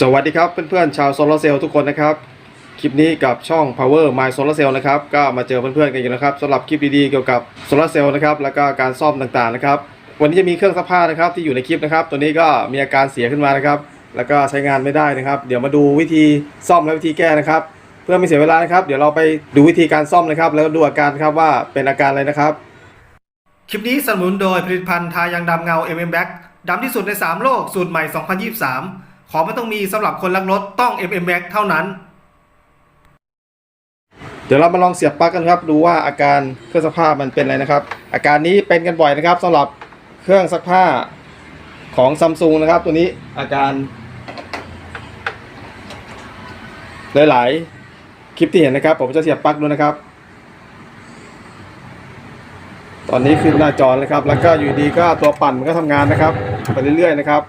สวัสดีครับเพื่อนๆชาวโซลาร์เซลล์ทุกคนนะครับ คลิปนี้กับช่อง Power My Solar Cell นะครับก็มาเจอเพื่อนๆกันอีกแล้วนะครับสำหรับคลิปดีๆเกี่ยวกับโซลาร์เซลล์นะครับแล้วก็การซ่อมต่างๆนะครับวันนี้จะมีเครื่องซักผ้านะครับที่อยู่ในคลิปนะครับ ตัวนี้ก็มีอาการเสียขึ้นมานะครับ แล้วก็ใช้งานไม่ได้นะครับ เดี๋ยวมาดูวิธีซ่อมและวิธีแก้นะครับ เพื่อไม่เสียเวลานะครับ เดี๋ยวเราไปดูวิธีการซ่อมนะครับ แล้วดูอาการครับว่าเป็นอาการอะไรนะครับ คลิปนี้สนับสนุนโดยผลิตภัณฑ์ทายังดำเงา MM Black ดำที่สุดใน 3 โลกสูตรใหม่ 2023 ของไม่ต้องมีสำหรับคนรักรถต้อง MM Black เท่านั้น เดี๋ยวเรามาลองเสียบปลั๊กกันครับ ดูว่าอาการเครื่องซักผ้ามันเป็นอะไรนะครับ อาการนี้เป็นกันบ่อยนะครับสำหรับเครื่องซักผ้าของซัมซุงนะครับ ตัวนี้อาการ หลายๆ คลิปที่เห็นนะครับ ผมจะเสียบปลั๊กดูนะครับ ตอนนี้ขึ้นหน้าจอเลยครับ แล้วก็อยู่ดีก็ตัวปั่นมันก็ทำงานนะครับ ไปเรื่อยๆนะครับ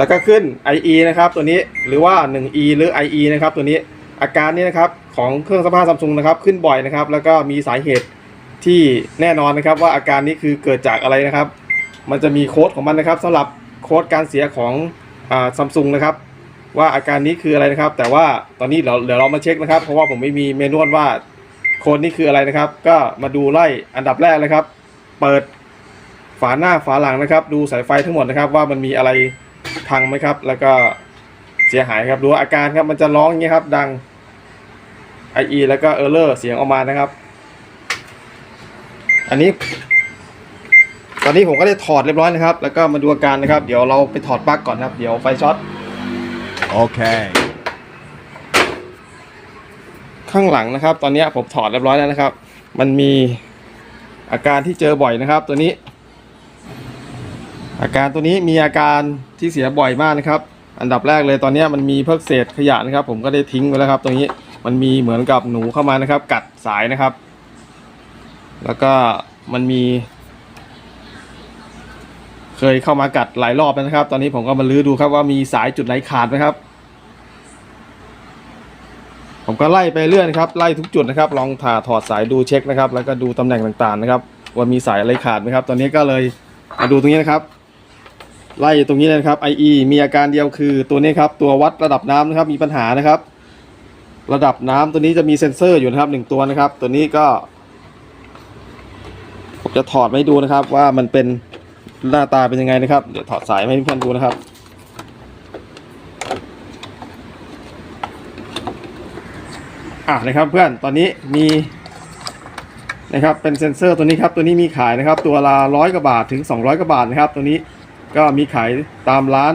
แล้วก็ขึ้น IE นะครับตัวนี้หรือว่า 1E หรือ IE นะครับตัวนี้อาการนี้นะครับของเครื่องซักผ้าซัมซุงนะครับขึ้นบ่อยนะครับ แล้วก็มีสาเหตุที่แน่นอนนะครับว่าอาการนี้คือเกิดจากอะไรนะครับ มันจะมีโค้ดของมันนะครับสำหรับโค้ดการเสียของซัมซุงนะครับ ว่าอาการนี้คืออะไรนะครับ แต่ว่าตอนนี้เดี๋ยวเดี๋ยวเรามาเช็คนะครับ เพราะว่าผมไม่มีเมนูว่าโค้ดนี้คืออะไรนะครับ ก็มาดูไล่อันดับแรกเลยครับ เปิดฝาหน้าฝาหลังนะครับ ดูสายไฟทั้งหมดนะครับ ว่ามันมีอะไร พังไหมครับ แล้วก็เสียหายครับดูอาการครับมันจะร้องอย่างนี้ยครับ ดัง IE แล้วก็เออร์เลอร์เสียงออกมานะครับ อันนี้ ตอนนี้ผมก็ได้ถอดเรียบร้อยนะครับ แล้วก็มาดูอาการนะครับ เดี๋ยวเราไปถอดปลั๊กก่อนครับ เดี๋ยวไฟช็อต Okay. ข้างหลังนะครับ ตอนนี้ผมถอดเรียบร้อยแล้วนะครับ มันมีอาการที่เจอบ่อยนะครับ ตัวนี้ อาการตัวนี้มีอาการ ที่เสียบ่อยมากนะครับ อันดับแรกเลยตอนนี้มันมีเพวกเศษขยะนะครับ ผมก็ได้ทิ้งไว้แล้วครับ ตรงนี้มันมีเหมือนกับหนูเข้ามานะครับ กัดสายนะครับ แล้วก็มันมี เคยเข้ามากัดหลายรอบแล้วนะครับ ตอนนี้ผมก็มาลื้อดูครับว่ามีสายจุดไหนขาดไหมครับ ผมก็ไล่ไปเรื่อยครับไล่ทุกจุดนะครับ ลองถ่าถอดสายดูเช็คนะครับ แล้วก็ดูตำแหน่งต่างๆนะครับ ว่ามีสายอะไรขาดไหมครับ ตอนนี้ก็เลยมาดูตรงนี้นะครับ ไล่ตรงนี้เลยนะครับ IE มีอาการเดียวคือตัวนี้ครับ ตัววัดระดับน้ำนะครับ มีปัญหานะครับ ระดับน้ำตัวนี้จะมีเซ็นเซอร์อยู่นะครับหนึ่งตัวนะครับ ตัวนี้ก็ผมจะถอดมาให้ดูนะครับ ว่ามันเป็นหน้าตาเป็นยังไงนะครับ เดี๋ยวถอดสายให้เพื่อนดูนะครับอะนะครับเพื่อนตอนนี้มีนะครับเป็นเซ็นเซอร์ตัวนี้ครับตัวนี้มีขายนะครับ ตัวละร้อยกว่าบาทถึง 200กว่าบาทนะครับ ตัวนี้ ก็มีขายตามร้าน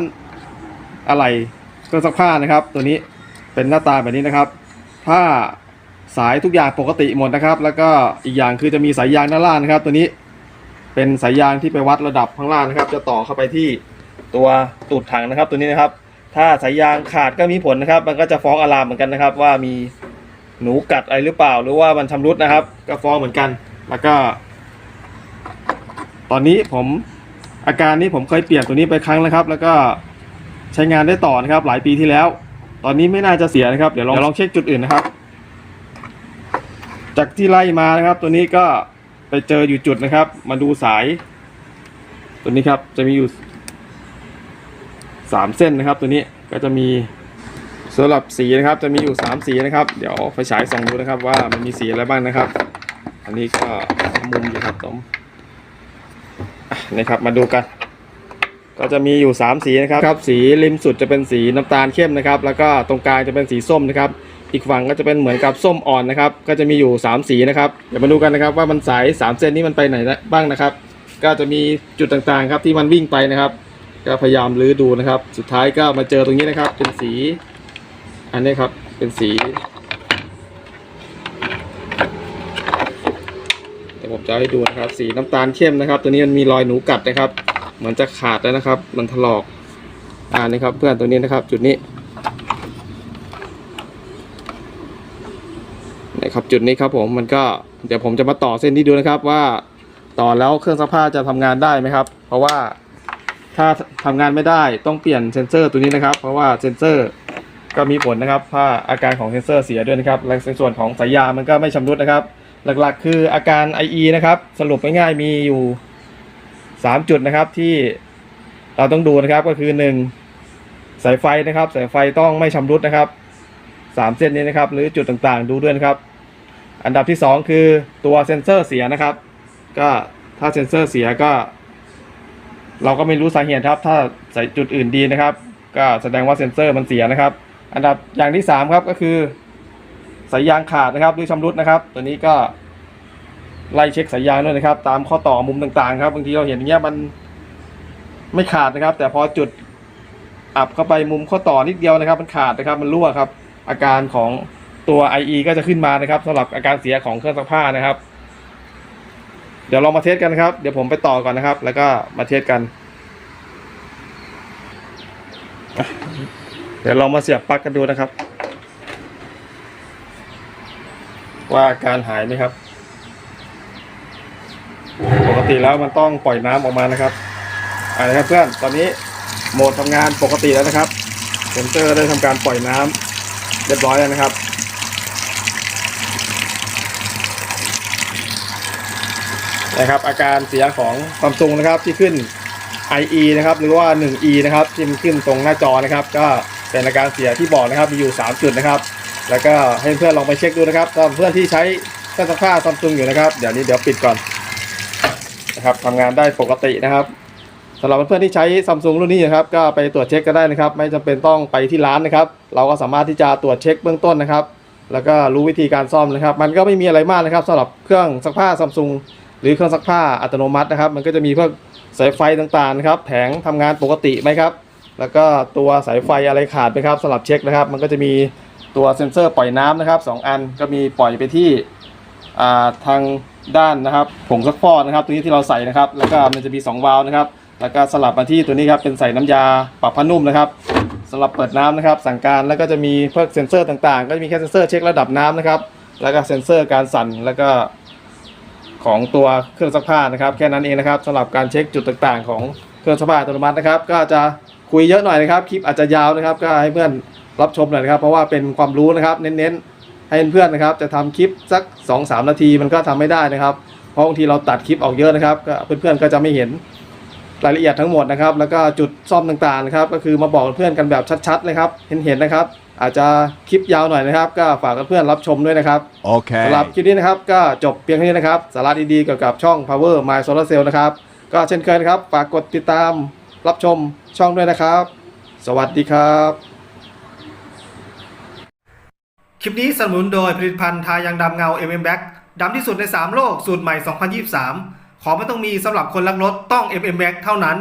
อะไรเครื่องซักผ้านะครับ ตัวนี้เป็นหน้าตาแบบนี้นะครับ ถ้าสายทุกอย่างปกติหมดนะครับ แล้วก็อีกอย่างคือจะมีสายยางด้านล่างนะครับ ตัวนี้เป็นสายยางที่ไปวัดระดับข้างล่างนะครับ จะต่อเข้าไปที่ตัวตูดถังนะครับ ตัวนี้นะครับ ถ้าสายยางขาดก็มีผลนะครับ มันก็จะฟ้องอะลามเหมือนกันนะครับ ว่ามีหนูกัดอะไรหรือเปล่า หรือว่ามันชำรุดนะครับ ก็ฟ้องเหมือนกัน แล้วก็ ตอนนี้ผม อาการนี้ผมเคยเปลี่ยนตัวนี้ไปครั้งแล้วครับ แล้วก็ใช้งานได้ต่อนะครับ หลายปีที่แล้ว ตอนนี้ไม่น่าจะเสียนะครับ เดี๋ยวลองเดี๋ยวลองเช็คจุดอื่นนะครับ จากที่ไล่มานะครับ ตัวนี้ก็ไปเจออยู่จุดนะครับ มาดูสาย ตัวนี้ครับจะมีอยู่สามเส้นนะครับ ตัวนี้ก็จะมีสำหรับสีนะครับ จะมีอยู่3สีนะครับ เดี๋ยวไฟฉายส่องดูนะครับ ว่ามันมีสีอะไรบ้างนะครับ อันนี้ก็มุมอยู่ครับผมอะ นะครับมาดูกัน ก็จะมีอยู่ 3 สีนะครับครับ สีริมสุดจะเป็นสีน้ำตาลเข้มนะครับ แล้วก็ตรงกลางจะเป็นสีส้มนะครับ อีกฝั่งก็จะเป็นเหมือนกับส้มอ่อนนะครับ ก็จะมีอยู่ 3 สีนะครับเดี๋ยวมาดูกันนะครับ ว่ามันสาย 3 เส้นนี้มันไปไหนบ้างนะครับ ก็จะมีจุดต่างๆครับที่มันวิ่งไปนะครับ ก็พยายามลื้อดูนะครับ สุดท้ายก็มาเจอตรงนี้นะครับ เป็นสี อันนี้ครับเป็นสีเดี๋ยวผม จะให้ดูนะครับ สีน้ำตาลเข้มนะครับ ตัวนี้มันมีรอยหนูกัดนะครับ เหมือนจะขาดแล้วนะครับ มันถลอกอ่านี่ครับเพื่อนตัวนี้นะครับ จุดนี้นะครับจุดนี้ครับผมมันก็เดี๋ยวผมจะมาต่อเส้นนี้ดูนะครับว่าต่อแล้วเครื่องซักผ้าจะทำงานได้ไหมครับ เพราะว่าถ้าทำงานไม่ได้ต้องเปลี่ยนเซนเซอร์ตัวนี้นะครับ เพราะว่าเซนเซอร์ก็มีผลนะครับถ้าอาการของเซนเซอร์เสียด้วยนะครับและในส่วนของสายยางมันก็ไม่ชำรุดนะครับ หลักๆ คืออาการ IE นะครับสรุปง่ายๆมีอยู่ 3 จุดนะครับที่เราต้องดูนะครับก็คือ 1 สายไฟนะครับ สายไฟต้องไม่ชำรุดนะครับสามเส้นนี้นะครับ หรือจุดต่างๆ ดูด้วยนะครับ อันดับที่สองคือตัวเซ็นเซอร์เสียนะครับ ก็ถ้าเซ็นเซอร์เสียก็ เราก็ไม่รู้สาเหตุครับ ถ้าใส่จุดอื่นดีนะครับ ก็แสดงว่าเซ็นเซอร์มันเสียนะครับ อันดับอย่างที่สามครับก็คือ สายยางขาดนะครับ หรือชำรุดนะครับ ตัวนี้ก็ไล่เช็คสายยางด้วยนะครับ ตามข้อต่อมุมต่างๆ ครับบางทีเราเห็นอย่างเงี้ยมันไม่ขาดนะครับ แต่พอจุดอับเข้าไปมุมข้อต่อนิดเดียวนะครับ มันขาดนะครับ มันรั่วครับ อาการของตัว IE ก็จะขึ้นมานะครับสำหรับอาการเสียของเครื่องซักผ้านะครับ เดี๋ยวเรามาเทสกันนะครับ เดี๋ยวผมไปต่อก่อนนะครับ แล้วก็มาเทสกัน เดี๋ยวเรามาเสียบปลั๊กกันดูนะครับ ว่าอาการหายไหมครับ ปกติแล้วมันต้องปล่อยน้ำออกมานะครับอ่านะครับเพื่อนตอนนี้โหมดทำงานปกติแล้วนะครับเซนเซอร์ได้ทำการปล่อยน้ำเรียบร้อยแล้วนะครับนะครับ อาการเสียของซัมซุงนะครับที่ขึ้น IE นะครับหรือว่า 1E นะครับที่มันขึ้นตรงหน้าจอนะครับ ก็เป็นอาการเสียที่บอกนะครับมีอยู่ 3 จุดนะครับ แล้วก็ให้เพื่อนลองไปเช็คดูนะครับสำหรับเพื่อนที่ใช้เครื่องซักผ้าซัมซุงอยู่นะครับ เดี๋ยวนี้เดี๋ยวปิดก่อนนะครับทำงานได้ปกตินะครับสำหรับเพื่อนที่ใช้ซัมซุงรุ่นนี้นะครับก็ไปตรวจเช็คก็ได้นะครับ ไม่จำเป็นต้องไปที่ร้านนะครับ เราก็สามารถที่จะตรวจเช็คเบื้องต้นนะครับ แล้วก็รู้วิธีการซ่อมนะครับ มันก็ไม่มีอะไรมากนะครับสำหรับเครื่องซักผ้าซัมซุงหรือเครื่องซักผ้าอัตโนมัตินะครับ มันก็จะมีพวกสายไฟต่างๆนะครับ แผงทำงานปกติไหมครับ แล้วก็ตัวสายไฟอะไรขาดไหมครับสำหรับเช็คนะครับ มันก็จะมี ตัวเซ็นเซอร์ปล่อยน้ำนะครับสองอันก็มีปล่อยไปที่ทางด้านนะครับผงซักฟอกนะครับ ตัวนี้ที่เราใส่นะครับ แล้วก็มันจะมี 2 วาล์วนะครับ แล้วก็สลับมาที่ตัวนี้ครับเป็นใส่น้ำยาปรับผ้านุ่มนะครับสำหรับเปิดน้ำนะครับ สั่งการแล้วก็จะมีเพิ่มเซ็นเซอร์ต่างๆ ก็จะมีแค่เซ็นเซอร์เช็คระดับน้ำนะครับ แล้วก็เซ็นเซอร์การสั่นแล้วก็ของตัวเครื่องซักผ้านะครับ แค่นั้นเองนะครับสำหรับการเช็คจุดต่างๆ ของเครื่องซักผ้าอัตโนมัตินะครับ ก็จะคุยเยอะหน่อยนะครับคลิปอาจจะยาวนะครับ ก็ให้เพื่อน รับชมหน่อยนะครับ เพราะว่าเป็นความรู้นะครับเน้นๆให้เพื่อนๆนะครับ จะทำคลิปสัก 2-3 นาทีมันก็ทำไม่ได้นะครับ เพราะบางทีเราตัดคลิปออกเยอะนะครับก็เพื่อนๆก็จะไม่เห็นรายละเอียดทั้งหมดนะครับ แล้วก็จุดซ่อมต่างๆนะครับ ก็คือมาบอกเพื่อนกันแบบชัดๆเลยครับเห็นๆนะครับ อาจจะคลิปยาวหน่อยนะครับ ก็ฝากเพื่อนๆรับชมด้วยนะครับ Okay. สำหรับคลิปนี้นะครับ ก็จบเพียงเท่านี้นะครับสาระดีๆเกี่ยวกับช่อง Power My Solar Cell นะครับก็เช่นเคยนะครับฝากกดติดตามรับชมช่องด้วยนะครับ สวัสดีครับ คลิปนี้สนับสนุนโดยผลิตภัณฑ์ทายางดำเงา MM Back ดำที่สุดใน 3 โลก สูตรใหม่ 2023 ของไม่ต้องมีสำหรับคนรักรถต้อง MM Back เท่านั้น